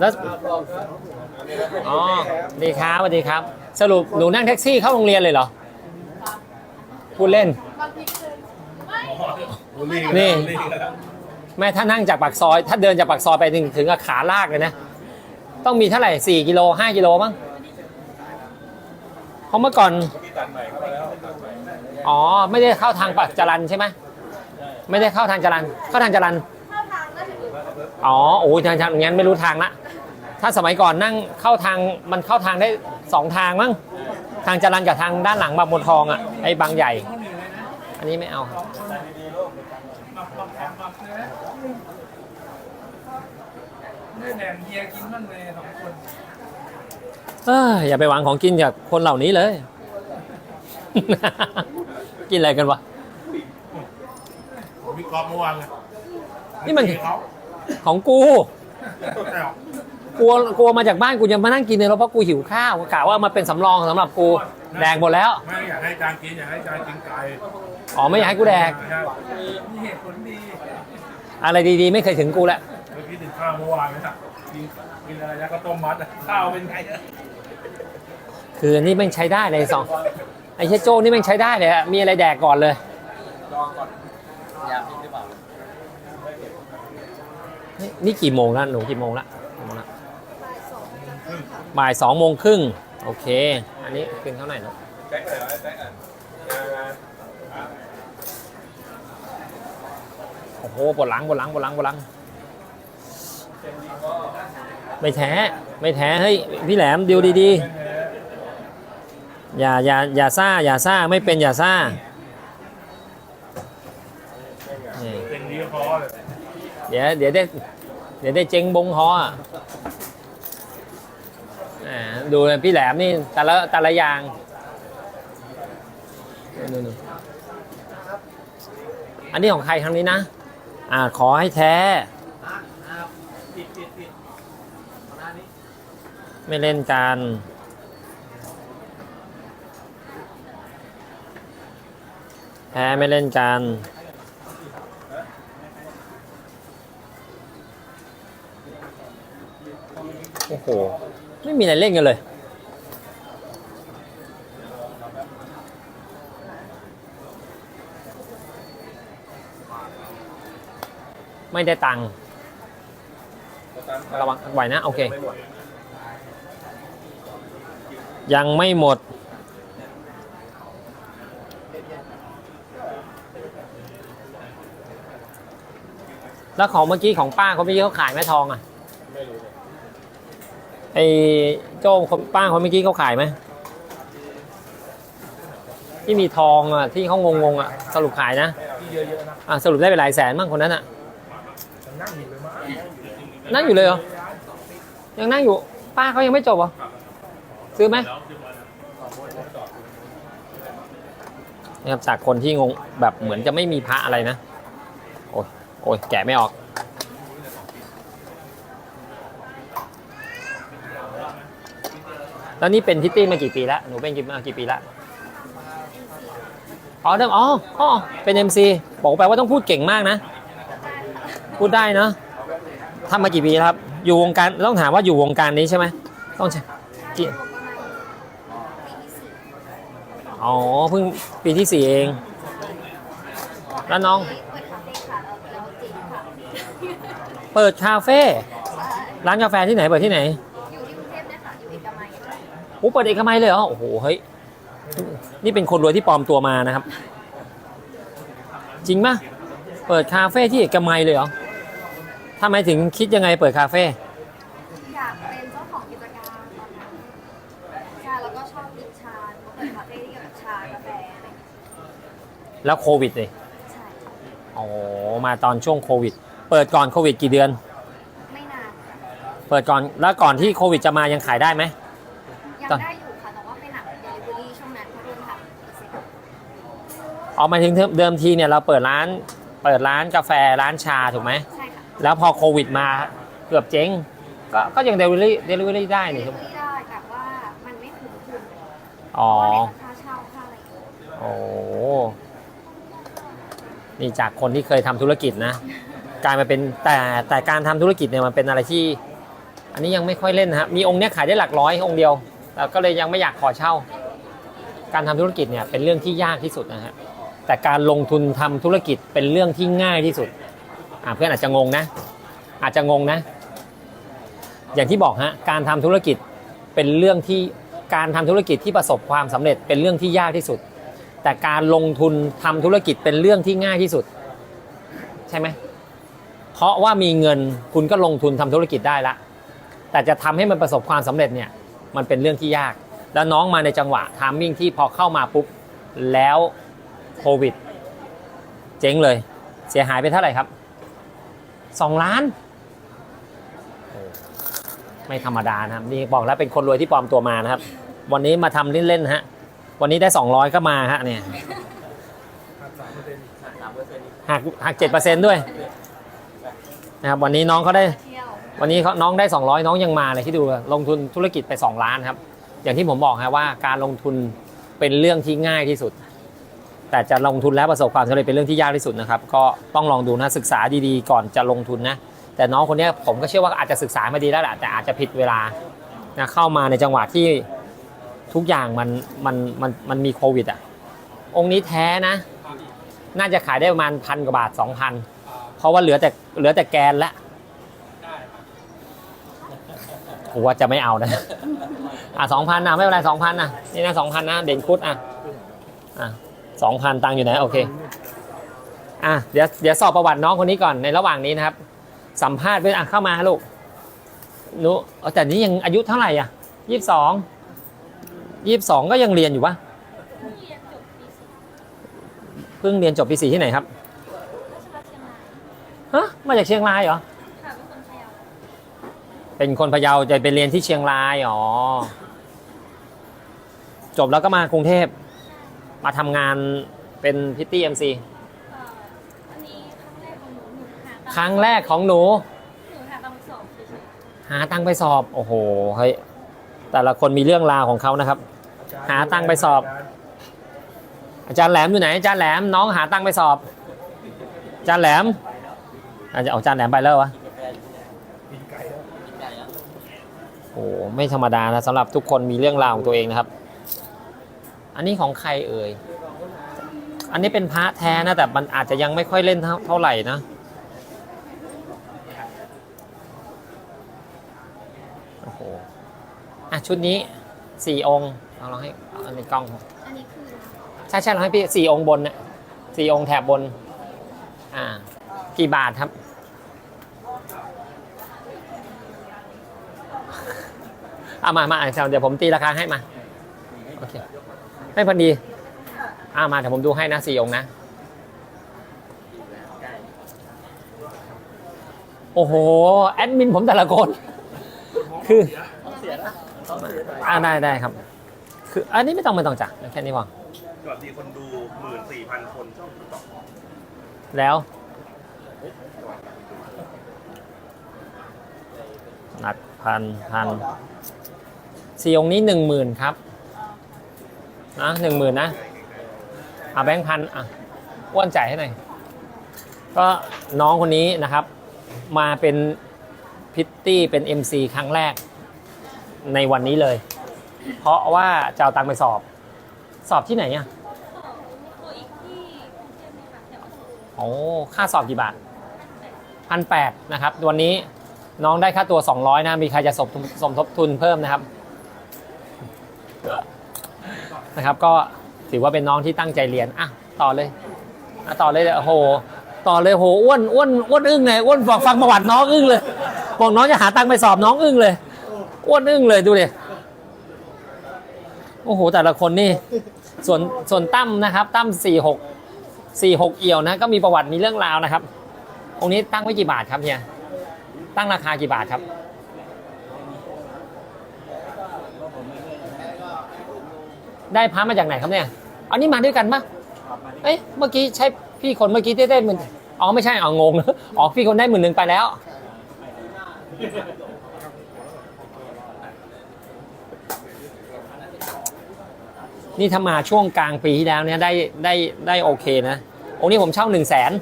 แล้วอ๋อดีครับสวัสดีครับ สรุปหนูนั่งแท็กซี่เข้าโรงเรียนเลยเหรอพูดเล่น นี่ แม่ถ้านั่งจากปากซอย ถ้าเดินจากปากซอยไปถึงถึงกับขาลากเลยนะ ต้องมีเท่าไหร่สี่กิโลห้ากิโลมั้งเพราะเมื่อก่อน อ๋อ ไม่ได้เข้าทางปากจรันใช่ไหม ไม่ได้เข้าทางจรันเข้าทางจรัน อ๋อโอ้ยทางทางงั้นไม่รู้ทางละถ้าสมัยก่อนนั่งเข้าทางมันเข้าทางได้สองทางมั้งทางจรันกับทางด้านหลังบางบนทองอะไอ้บางใหญ่ อันนี้ไม่เอาครับนี่แหนมเฮียกินบ้างเลยสองคนเอ้ยอย่าไปหวังของกินจากคนเหล่านี้เลย กินอะไรกันวะผมวิเคราะห์เมื่อวานไงนี่มันเขาของกูแต่กลัวกลัวมาจากบ้านกูจะมานั่งกินในรถเพราะกูหิวข้าวกะว่ามาเป็นสำรองสำหรับกูแดกหมดแล้ว ไม่อยากให้จานกินอยากให้จานกินไก่อ๋อไม่อยากให้กูแดกใช่มีเหตุผลดีอะไรดีๆ ไม่เคยถึงกูแหละเมื่อกี้ถึงข้าวเมื่อวานไหมล่ะกินกินอะไรนะก็ต้มมัดอะข้าวเป็นไงอะคืออันนี่แม่งใช้ได้เลยสองไอ้เชโจ้นี่แม่งใช้ได้เลยอะมีอะไรแดกก่อนเลยนี่ นี่กี่โมงแล้วหนูกี่โมงละกี่โมงละบ่ายสองโมงครึ่งโอเค อันนี้คืนเท่าไหร่นะโอ้โหปวดหลังปวดหลังปวดหลังปวดหลัง ไม่แท้ไม่แท้เฮ้ยพี่แหลมดิวดีๆ อย่าอย่าอย่าซ่าอย่าซ่าไม่เป็นอย่าซ่า เดี๋ยวเดี๋ยวได้เดี๋ยวได้เจ๊งบงฮออะอ่าดูพี่แหลมนี่แต่ละแต่ละอย่างอันนี้ของใครครั้งนี้นะ อ่าขอให้แท้ ไม่เล่นกันแพ้ไม่เล่นกัน โอ้โห ไม่มีอะไรเล่นกันเลย ไม่ได้ตังค์ระวังไหวนะ โอเค ยังไม่หมด แล้วของเมื่อกี้ของป้าเขาเมื่อกี้เขาขายแม่ทองอะ ไไอ้โจ้คนป้าคนเมื่อกี้เขาขายไหมที่มีทองอะที่เขางงๆอะสรุปขายนะอะสรุปได้ไปหลายแสนบ้างคนนั้นอะนั่งอยู่เลยมั้งนั่งอยู่เลยเหรอยังนั่งอยู่ ป้าเขายังไม่จบเหรอซื้อไหมนะครับจากคนที่งงแบบเหมือนจะไม่มีพระอะไรนะ โอ้ยโอ้ยแกะไม่ออก แล้วนี่เป็นพิตตี้มากี่ปีแล้วหนูเป็นกี่มากี่ปีแล้วอ๋อเดิมอ๋ออ๋อเป็น MC บอกไปว่าต้องพูดเก่งมากนะ พูดได้เนาะทำมากี่ปีแล้วครับ อยู่วงการต้องถามว่าอยู่วงการนี้ใช่ไหมต้องใช่กี่อ๋อเพิ่งปีที่สี่เอง แล้วน้อง เปิดคาเฟ่ร้านกาแฟที่ไหนเปิดที่ไหน โอ้เปิดเอกมัยเลยเหรอโอ้โหเฮ้ยนี่เป็นคนรวยที่ปลอมตัวมานะครับ จริงปะเปิดคาเฟ่ที่เอกมัยเลยเหรอทำไมถึงคิดยังไงเปิดคาเฟ่อยากเป็นเจ้าของกิจการตอนนั้นใช่แล้วก็ชอบกินชาเปิดคาเฟ่ที่เกี่ยวกับชากาแฟอะไรอย่างเงี้ยแล้วโควิดเลยใช่อ๋อมาตอนช่วงโควิด เปิดก่อนโควิดกี่เดือน ไม่นานค่ะเปิดก่อนแล้วก่อนที่โควิดจะมายังขายได้ไหมยัง ตอนได้อยู่ค่ะแต่ว่าเป็นหนักเดลิเวอรี่ช่วงนั้นเขาเริ่มทำเสร็จเอามาถึงเดิมทีเนี่ยเราเปิดร้านเปิดร้านกาแฟร้านชาถูกไหมใช่ค่ะแล้วพอโควิดมาเกือบเจ๊งก็ก็ยังเดลิเวอรี่เดลิเวอรี่ได้เดนี่ลิครับเวอรี่ได้แต่ว่ามันไม่คุ้มทุนอ๋อเพราะว่าในค่าเช่าค่าอะไรอย่างเงี้ยโอ้นี่จากคนที่เคยทำธุรกิจนะกลายมาเป็นแต่แต่การทำธุรกิจเนี่ยมันเป็นอะไรที่ อันนี้ยังไม่ค่อยเล่นนะครับมีองค์เนี้ยขายได้หลักร้อยองค์เดียวแล้ว ก็เลยยังไม่อยากขอเช่า การทำธุรกิจเนี่ยเป็นเรื่องที่ยากที่สุดนะฮะแต่การลงทุนทำธุรกิจเป็นเรื่องที่ง่ายที่สุดเพื่อนอาจจะงงนะ อาจจะงงนะ อย่างที่บอกฮะการทำธุรกิจเป็นเรื่องที่การทำธุรกิจที่ประสบความสำเร็จเป็นเรื่องที่ยากที่สุด แต่การลงทุนทำธุรกิจเป็นเรื่องที่ง่ายที่สุด ใช่ไหมเพราะว่ามีเงินคุณก็ลงทุนทำธุรกิจได้ละแต่จะทำให้มันประสบความสำเร็จเนี่ย มันเป็นเรื่องที่ยาก แล้วน้องมาในจังหวะทามมิ่งที่พอเข้ามาปุ๊บแล้วโควิด เจ๊งเลย เสียหายไปเท่าไหร่ครับ 2 ล้าน ไม่ธรรมดานะครับ นี่บอกแล้วเป็นคนรวยที่ปลอมตัวมานะครับ วันนี้มาทำเล่นๆฮะ วันนี้ได้ 200 ก็มาฮะเนี่ยหักหักเจ็ดเปอร์เซ็นต์ด้วยนะครับวันนี้น้องเขาได้ วันนี้เขาน้องได้ 200 น้องยังมาเลยที่ดูลงทุนธุรกิจไป 2 ล้านครับ อย่างที่ผมบอกครับว่าการลงทุนเป็นเรื่องที่ง่ายที่สุด แต่จะลงทุนแล้วประสบความสำเร็จเป็นเรื่องที่ยากที่สุดนะครับ ก็ต้องลองดูนะศึกษาดีๆ ก่อนจะลงทุนนะ แต่น้องคนนี้ผมก็เชื่อว่าอาจจะศึกษามาดีแล้วแหละแต่อาจจะผิดเวลานะเข้ามาในจังหวะที่ทุกอย่างมันมันมันมันมีโควิดอะ องค์นี้แท้นะ น่าจะขายได้ประมาณพันกว่าบาท 2,000 เพราะว่าเหลือแต่เหลือแต่แกนแล้ว กูว่าจะไม่เอานะอะสองพันนะไม่เป็นไรสองพันนะนี่นะสองพันนะเด่นคุดอะอะสองพันตังค์อยู่ไหนโอเคอะเดี๋ยวเดี๋ยวสอบประวัติน้องคนนี้ก่อนในระหว่างนี้นะครับ สัมภาษณ์เพื่อนอะเข้ามาลูกนูเอาแต่นี้ยังอายุเท่าไหร่อะยี่สิบสองยี่สิบสองก็ยังเรียนอยู่ปะเพิ่งเรียนจบปีสี่ที่ไหนครับฮะมาจากเชียงรายเหรอ เป็นคนพะเยาเป็นคนพะเยาจะไปเรียนที่เชียงรายอ๋อจบแล้วก็มากรุงเทพมาทำงานเป็นพิตตี้เอ็มซีเอ่ออันนี้ครั้งแรกของหนูหนูหาตังครั้งแรกของหนู หนูหาตังค์สอบเฉยหาตังค์ไปสอบ โอ้โหเฮ้ยแต่ละคนมีเรื่องราวของเขานะครับ หาตังค์ไปสอบ อาจารย์แหลมอยู่ไหนอาจารย์แหลมน้องหาตังค์ไปสอบอาจารย์แหลมอาจจะเอาอาจารย์แหลมไปแล้ววะ กินไก่แล้ว โอ้โหไม่ธรรมดานะสำหรับทุกคนมีเรื่องราวของตัวเองนะครับ อันนี้ของใครเอ่ย อันนี้เป็นพระแท้นะแต่มันอาจจะยังไม่ค่อยเล่นเท่าเท่าไหร่นะโอ้โหอะชุดนี้สี่องค์เอาเราให้เอาในกล้องอันนี้คือใช่ใช่เราให้พี่สี่องค์บนนะสี่องค์แถบบน อ่า กี่บาทครับ เอามามาอะเดี๋ยวผมตีราคาให้มาโอเคไม่พอดีอ่ามาเดี๋ยวผมดูให้นะสี่องค์นะ โอ้โห แอดมินผมแต่ละคน คืออ่าได้ได้ครับ คืออันนี้ไม่ต้องไม่ต้องจ้ะแค่นี้พอสวัสดีคนดูหมื่นสี่พันคนช่องติ๊กต็อกแล้วหนักพันพัน สี่องค์นี้หนึ่งหมื่นครับนะหนึ่งหมื่นนะเอาแบงค์พันอะอ้วนจ่ายให้หน่อยก็น้องคนนี้นะครับ มาเป็นพิตตี้เป็น MC ครั้งแรกในวันนี้เลย เพราะว่าจะเอาตังค์ไปสอบ สอบที่ไหนอะตัวอีกที่กรุงเนี่ยโอ้ค่าสอบกี่บาทพันแปดนะครับ วันนี้น้องได้ค่าตัว 200นะมีใครจะสมสมทบทุนเพิ่มนะครับ นะครับ ก็ถือว่าเป็นน้องที่ตั้งใจเรียนอะต่อเลยอะต่อเลยโอ้โหต่อเลยโหอ้วนอ้วนอ้วนอึ้งเลยอ้วนฟังประวัติน้องอึ้งเลยบอกน้องจะหาตังค์ไปสอบน้องอึ้งเลยอ้วนอึ้งเลยดูดิโอ้โหแต่ละคนนี่ส่วนส่วนตั้มนะครับ ตั้มสี่หกสี่หกเอี่ยวนะ ก็มีประวัติมีเรื่องราวนะครับองค์นี้ตั้งไว้กี่บาทครับเฮียตั้งราคากี่บาทครับ ได้พระมาจากไหนครับเนี่ย อันนี้มาด้วยกันปะเอ้ยเมื่อกี้ใช่พี่คนเมื่อกี้ที่ได้หมื่นอ๋อไม่ใช่อ๋องงอ๋อพี่คนได้หมื่นหนึ่งไปแล้ว นี่ถ้ามาช่วงกลางปีที่แล้วเนี่ยได้ได้ได้โอเคนะ องค์นี้ผมเช่าหนึ่งแสน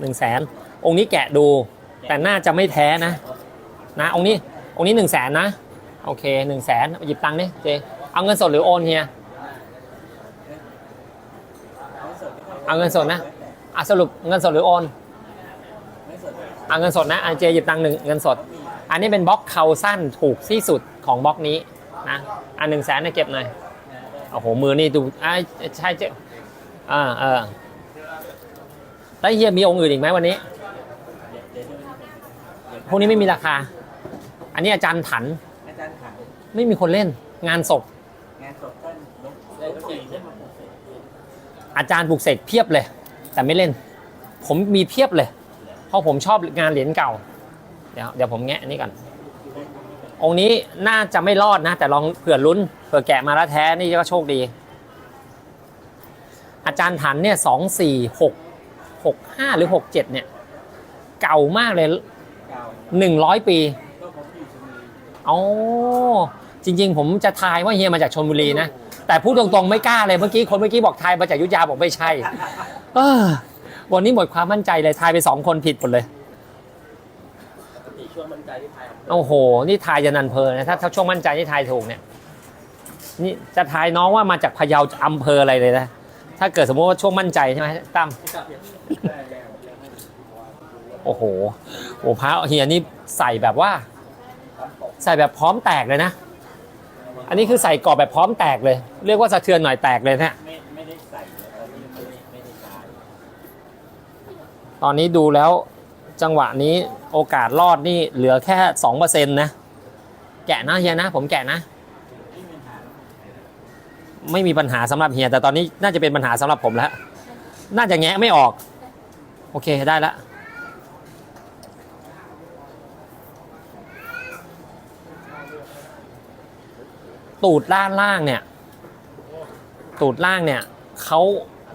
หนึ่งแสนองค์นี้แกะดู แต่น่าจะไม่แท้นะ นะองค์นี้องค์นี้หนึ่งแสนนะ โอเคหนึ่งแสนหยิบตังค์นี่เจ เอาเงินสดหรือโอนเฮียเอาเงินสดนะอะสรุปเงินสดหรือโอนเอาเงินสดนะอันเจหยิบตังค์หนึ่งเงินสด อันนี้เป็นบล็อกเขาสั้นถูกที่สุดของบล็อกนี้นะอันหนึ่งแสนนะเก็บหน่อยโอ้โหมือนี่ดูอ่าใช่เจ๊อ่าเออแล้วเฮียมีองค์อื่นอีกไหมวันนี้พวกนี้ไม่มีราคา อันนี้อาจารย์ถันอาจารย์ขังไม่มีคนเล่นงานศพ งานศพท่านลงได้สี่ได้มาปลูกเสก อาจารย์ปลูกเสกเพียบเลย แต่ไม่เล่น ผมมีเพียบเลย เพราะผมชอบงานเหรียญเก่า เดี๋ยวเดี๋ยวผมแงะอันนี้ก่อน องค์นี้น่าจะไม่รอดนะ แต่ลองเผื่อลุ้นเผื่อแกะมาแล้วแท้นี่ก็โชคดี อาจารย์ถันเนี่ยสองสี่หกหกห้าหรือหกเจ็ดเนี่ย เก่ามากเลยหนึ่งร้อยปีอ๋อจริง ๆ ผมจะทายว่าเฮียมาจากชนบุรีนะ แต่พูดตรงๆไม่กล้าเลยเมื่อกี้คนเมื่อกี้บอกทายมาจากอยุธยาบอกไม่ใช่เออวันนี้หมดความมั่นใจเลยทายไปสองคนผิดหมดเลยปกติช่วงมั่นใจที่ไทยโอ้โห นี่ทายจะนันเพอนะถ้าถ้าช่วงมั่นใจที่ทายถูกเนี่ย นี่จะทายน้องว่ามาจากพะเยาอำเภออะไรเลยนะถ้าเกิดสมมติว่าช่วงมั่นใจใช่ไหมตั้มโอ้โหโอ้พระเฮียนี่ใส่แบบว่า ใส่แบบพร้อมแตกเลยนะ อันนี้คือใส่กรอบแบบพร้อมแตกเลย เรียกว่าสะเทือนหน่อยแตกเลยนะไม่ไม่ได้ใส่เลยตอนนี้ไม่ได้ไม่ได้ใช้ตอนนี้ดูแล้วจังหวะนี้โอกาสรอดนี่เหลือแค่สองเปอร์เซ็นต์นะ แกะนะเฮียนะ ผมแกะนะ ไม่มีปัญหาสำหรับเฮียแต่ตอนนี้น่าจะเป็นปัญหาสำหรับผมแล้ว น่าจะแงะไม่ออก โอเคได้ละ ตูดด้านล่างเนี่ย ตูดล่างเนี่ยเขา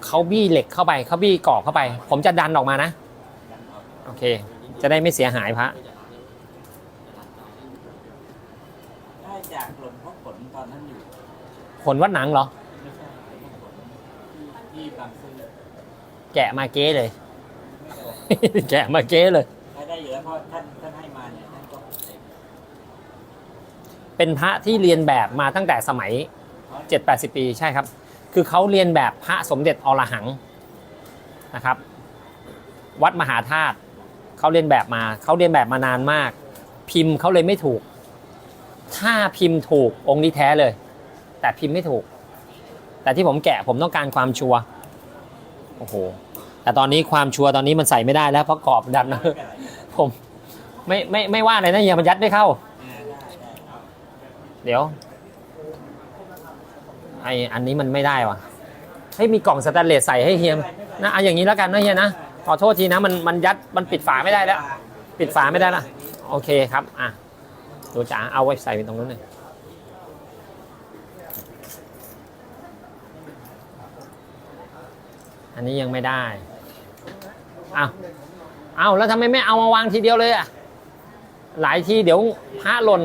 เขาบี้เหล็กเข้าไปเขาบี้กรอบเข้าไป ผมจะดันออกมานะ โอเค จะได้ไม่เสียหายพระได้จากหลวงพ่อผลตอนนั้นอยู่ผลวัดหนังเหรอ ไม่ใช่หลวงพ่อผลที่ที่บางซื่อแกะมาเก้เลย แกะมาเก้เลย ได้ได้อยู่แล้วเพราะท่านท่านให้มาเนี่ยท่านก็ปลูกเสก เป็นพระที่เรียนแบบมาตั้งแต่สมัย 7-80 ปีใช่ครับ คือเขาเรียนแบบพระสมเด็จอรหังนะครับ วัดมหาธาตุเขาเรียนแบบมาเขาเรียนแบบมานานมาก พิมพ์เขาเลยไม่ถูก ถ้าพิมพ์ถูกองค์นี้แท้เลย แต่พิมพ์ไม่ถูก แต่ที่ผมแกะผมต้องการความชัวร์โอ้โหแต่ตอนนี้ความชัวร์ตอนนี้มันใส่ไม่ได้แล้วเพราะกรอบดันผมไม่ไม่ไม่ว่าเลยนะเฮียมันยัดไม่เข้า อ่าได้ได้เอา เดี๋ยว ไออันนี้มันไม่ได้ว่ะเฮ้ยมีกล่องสแตนเลสใส่ให้เฮียมนะเอาอย่างนี้แล้วกันนะเฮียนะขอโทษทีนะมันมันยัดมันปิดฝาไม่ได้แล้ว ปิดฝาไม่ได้ละโอเคครับอะดูจ๋าเอาไว้ใส่ไว้ตรงนู้นเลยอันนี้ยังไม่ได้เอาเอาแล้วทำไมไม่เอามาวางทีเดียวเลยอะหลายทีเดี๋ยวพระหล่น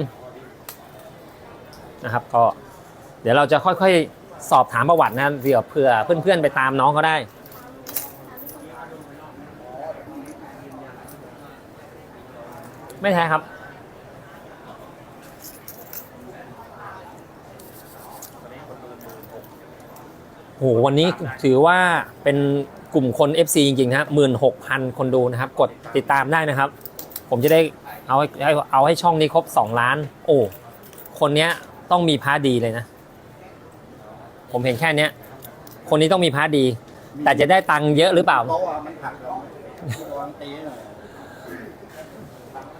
นะครับ ก็เดี๋ยวเราจะค่อยๆสอบถามประวัตินะเดี๋ยวเผื่อเพื่อนๆไปตามน้องเขาได้ ไม่แท้ครับ โหวันนี้ถือว่าเป็นกลุ่มคน FC จริงๆนะครับหมื่นหกพันคนดูนะครับ กดติดตามได้นะครับ ผมจะได้เอาให้เอาให้ช่องนี้ครบ 2 ล้าน โอ้ คนเนี้ย ต้องมีพาดีเลยนะ ผมเห็นแค่เนี้ย คนนี้ต้องมีพาดี แต่จะได้ตังค์เยอะหรือเปล่า เพราะว่ามันหักแล้ววางตีหน่อย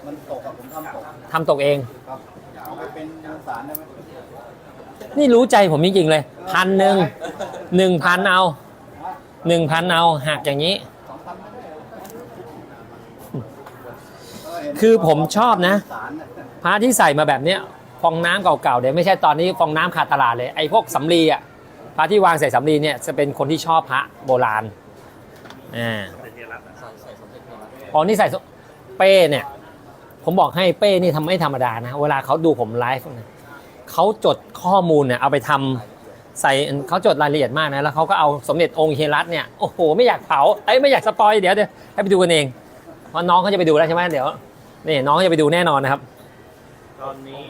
มันตกกับผมทำตกทำตกเอง ครับเอาไปเป็นมวลสารได้ไหมนี่รู้ใจผมจริงๆเลย พันหนึ่งหนึ่งพันเอาหนึ่งพันเอาหักอย่างนี้ สองพันไม่ได้คือผมชอบนะ สารน่ะ พระที่ใส่มาแบบเนี้ย ฟองน้ำเก่าๆเดี๋ยวไม่ใช่ตอนนี้ฟองน้ำขาดตลาดเลยไอ้พวกสำลีอะพระที่วางใส่สำลีเนี่ยจะเป็นคนที่ชอบพระโบราณอ่าอ๋อนี่ใส่สเป้เนี่ยผมบอกให้เป้นี่ทำไม่ธรรมดานะ เวลาเขาดูผมไลฟ์เนี่ยเขาจดข้อมูลเนี่ยเอาไปทำใส่เขาจดรายละเอียดมากนะแล้วเขาก็เอาสมเด็จองค์เฮียรัตเนี่ยโอ้โหไม่อยากเผาเอ้ยไม่อยากสปอยเดี๋ยวเดี๋ยวให้ไปดูกันเองเพราะน้องเขาจะไปดูแล้วใช่ไหมเดี๋ยวนี่น้องเขาจะไปดูแน่นอนนะครับ ตอนนี้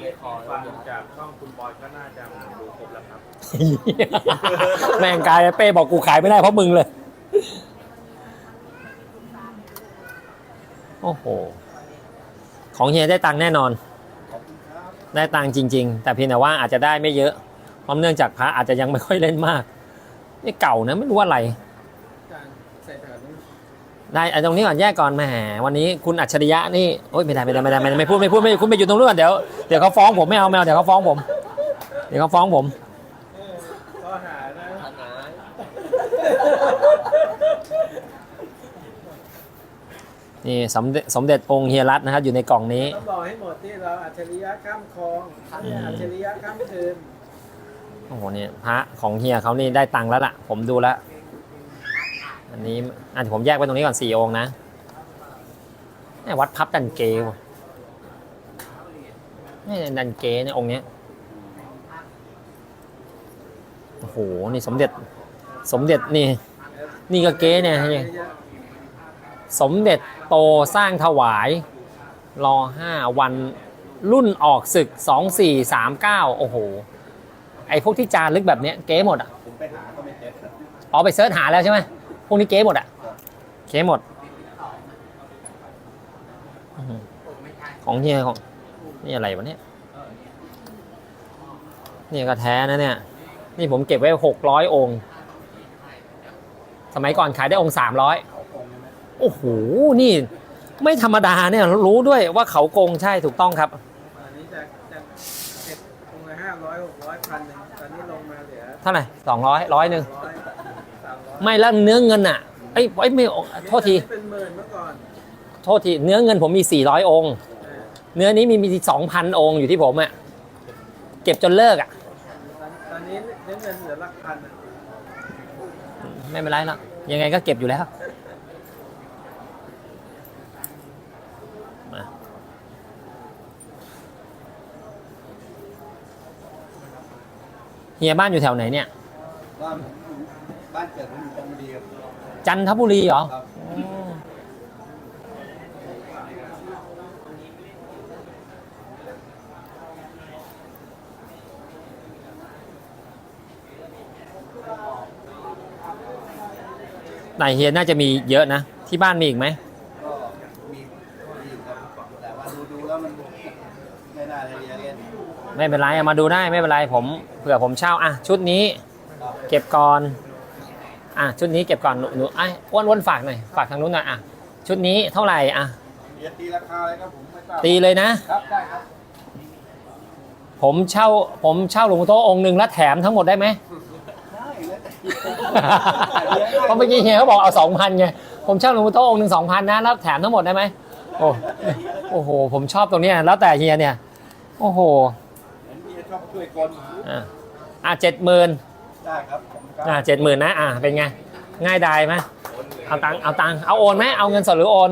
ฟังจากช่องคุณบอยก็น่าจะดูครบแล้วครับ แม่งกายเป้บอกกูขายไม่ได้เพราะมึงเลย โอ้โห ของเฮียได้ตังค์แน่นอน ได้ตังค์จริง ๆ แต่เพียงแต่ว่าอาจจะได้ไม่เยอะ เพราะเนื่องจากพระอาจจะยังไม่ค่อยเล่นมาก นี่เก่านะไม่รู้อะไร ได้ไอ้ตรงนี้ก่อนแยกก่อนแหมวันนี้คุณอัจฉริยะนี่โอ๊ยไม่ได้ไม่ได้ไม่ได้ไม่ได้ไม่พูดไม่พูดไม่คุณไปอยู่ตรงนู้นก่อนเดี๋ยวเดี๋ยวเขาฟ้องผมไม่เอาไม่เอาเดี๋ยวเขาฟ้องผม เดี๋ยวเขาฟ้องผมนี่สมเด็จสมเด็จองค์เฮียรัตนะครับอยู่ในกล่องนี้ ต้องบอกให้หมดที่เราอัจฉริยะข้ามคลองเนี่ยอัจฉริยะข้ามคืนโอ้โหเนี่ยพระของเฮียเขานี่ได้ตังค์แล้วล่ะ ผมดูแล้ว อันนี้อันผมแยกไว้ตรงนี้ก่อนสี่องค์นะแม่วัดพับดันเกวะนี่ดันเกเนี่ยองค์เนี้ยโอ้โห นี่สมเด็จ สมเด็จนี่ นี่ก็เก๊เนี่ย สมเด็จโตสร้างถวาย รอห้าวันรุ่นออกศึกสองสี่สามเก้าโอ้โห ไอ้พวกที่จารึกแบบเนี้ยเก๊หมดอะผมไปหาก็ไม่เจออ๋อไปเสิร์ชหาแล้วใช่ไหมพ วกนี้เก๊หมดอะเก๊หมดอื้อหือของเฮียของนี่อะไรวะเนี่ยนี่ก็แท้นะเนี่ย นี่ผมเก็บไว้หกร้อยองค์ สมัยก่อนขายได้องค์สามร้อยโอ้โห นี่ไม่ธรรมดาเนี่ยรู้ด้วยว่าเขาโกงใช่ถูกต้องครับอันนี้จากจากเจ็ดองค์ละห้าร้อยหกร้อยพันหนึ่งตอนนี้ลงมาเหลือเท่าไหร่สองร้อยร้อยหนึ่ง ไม่แล้วเนื้อเงินอะไอ้ยไอ้ไม่โทษทีเป็นหมื่นเมื่อก่อนโทษทีเนื้อเงินผมมี 400 องค์ เนื้อนี้มีมี2,000องค์อยู่ที่ผมอะเก็บจนเลิกอะตอนนี้เงินเงินเหลือหลักพันไม่เป็นไรหรอกยังไงก็เก็บอยู่แล้วมาเฮียบ้านอยู่แถวไหนเนี่ยบ้านผมอยู่ บ้านเกิดผมอยู่จันทบุรีครับจันทบุรีเหรอครับอืมไหนเฮียน่าจะมีเยอะนะ ที่บ้านมีอีกไหม ก็มีมีอยู่ครับแต่ว่าดูดูแล้วมันไม่น่าจะเรียนเล่นไม่เป็นไรเอามาดูได้ไม่เป็นไรผมเผื่อผมเช่าอะชุดนี้ครับเก็บก่อน อะชุดนี้เก็บก่อนหนูหนูไอ้ยอ้วนอ้วนฝากหน่อยฝากทางนู้นหน่อยอะชุดนี้เท่าไหร่อะเรียนตีราคาอะไรครับผมไม่ทราบตีเลยนะ ครับได้ครับผมเช่าผมเช่าหลวงพ่อโตองค์หนึ่งแล้วแถมทั้งหมดได้ไหมได้แล้วแต่เพราะเมื่อกี้เฮียเขาบอกเอาสองพันไงผมเช่าหลวงพ่อโตองค์หนึ่งสองพันนะแล้วแถมทั้งหมดได้ไหมโอ้โอ้โห ผมชอบตรงเนี้ยแล้วแต่เฮียเนี่ยโอ้โหเห็นพี่ชอบช่วยคนอะอะเจ็ดหมื่นได้ครับผมครับ อะเจ็ดหมื่นนะอะเป็นไง ง่ายดายไหมเอาตังค์เอาตังค์เอาโอนไหมเอาเงินสดหรือโอน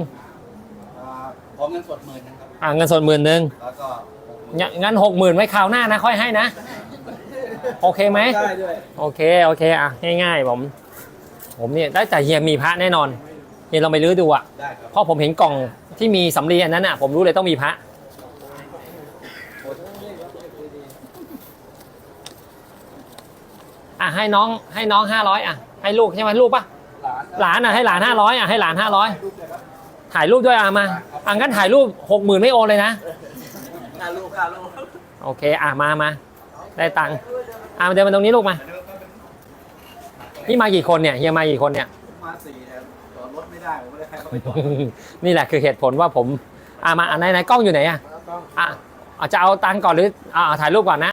อ่าขอเงินสดหมื่นนะครับอะเงินสดหมื่นหนึ่งแล้วก็งั้นงั้นหกหมื่นไว้คราวหน้านะค่อยให้นะ โอเคไหมได้ด้วยโอเคโอเคอะง่ายๆผม ผมเนี่ยได้แต่เฮียมีพระแน่นอนเฮียลองไปรื้อดูอะได้ครับเพราะผมเห็นกล่องที่มีสำลีอันนั้นอะผมรู้เลยต้องมีพระ อะ ให้น้องให้น้องห้าร้อยอะให้ลูกใช่ไหมลูกปะหลานหลานอะให้หลานห้าร้อยอะให้หลานห้าร้อยรูปเลยครับถ่ายรูปด้วยอะมาอะงั้นถ่ายรูปหกหมื่นไม่โอนเลยนะค่าลูกค่าลูกโอเคอะมามาได้ตังค์อะเดินมาตรงนี้ลูกมานี่มากี่คนเนี่ยเฮียมากี่คนเนี่ยมาสี่เนี่ยจอดรถไม่ได้ผมไม่ได้ให้เขาไปจอดนี่แหละคือเหตุผลว่าผมอะมาอะไหนไหนกล้องอยู่ไหนอะแล้วก็อะอาจจะเอาตังค์ก่อนหรืออ่าถ่ายรูปก่อนนะ